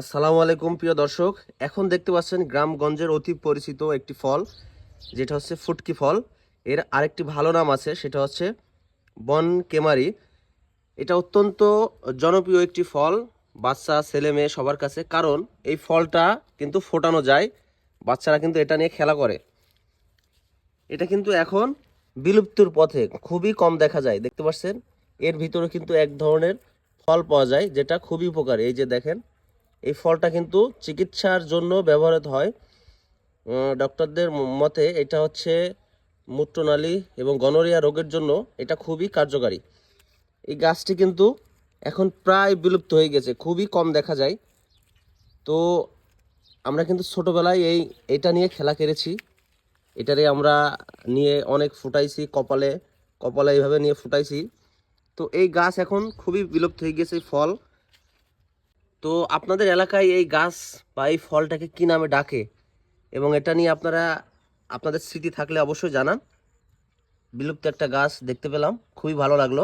আসসালামু আলাইকুম, প্রিয় দর্শক। এখন দেখতে পাচ্ছেন গ্রামগঞ্জের অতি পরিচিত একটি ফল, যেটা হচ্ছে ফুটকি ফল। এর আরেকটি ভালো নাম আছে, সেটা হচ্ছে বন কেমারি এটা অত্যন্ত জনপ্রিয় একটি ফল, বাচ্চা, ছেলে, মেয়ে সবার কাছে। কারণ এই ফলটা কিন্তু ফোটানো যায়, বাচ্চারা কিন্তু এটা নিয়ে খেলা করে। এটা কিন্তু এখন বিলুপ্তির পথে খুবই কম দেখা যায়। দেখতে পাচ্ছেন, এর ভিতরে কিন্তু এক ধরনের ফল পাওয়া যায়, যেটা খুবই উপকারী। এই যে দেখেন এই ফলটা কিন্তু চিকিৎসার জন্য ব্যবহৃত হয়। ডক্টরদের মতে এটা হচ্ছে মূত্রনালী এবং গনোরিয়া রোগের জন্য এটা খুবই কার্যকারী। এই গাছটি কিন্তু এখন প্রায় বিলুপ্ত হয়ে গেছে, খুবই কম দেখা যায়। তো আমরা কিন্তু ছোটোবেলায় এই, এটা নিয়ে খেলা কেড়েছি এটারে আমরা নিয়ে অনেক ফুটাইছি, কপালে কপালে এইভাবে নিয়ে ফুটাইছি। তো এই গাছ এখন খুবই বিলুপ্ত হয়ে গেছে ফল। তো আপনাদের এলাকায় এই গাছ বা এই ফলটাকে কী নামে ডাকে? এবং এটা নিয়ে আপনারা, আপনাদের স্মৃতি থাকলে অবশ্যই জানান। বিলুপ্ত একটা গাছ দেখতে পেলাম। খুবই ভালো লাগল।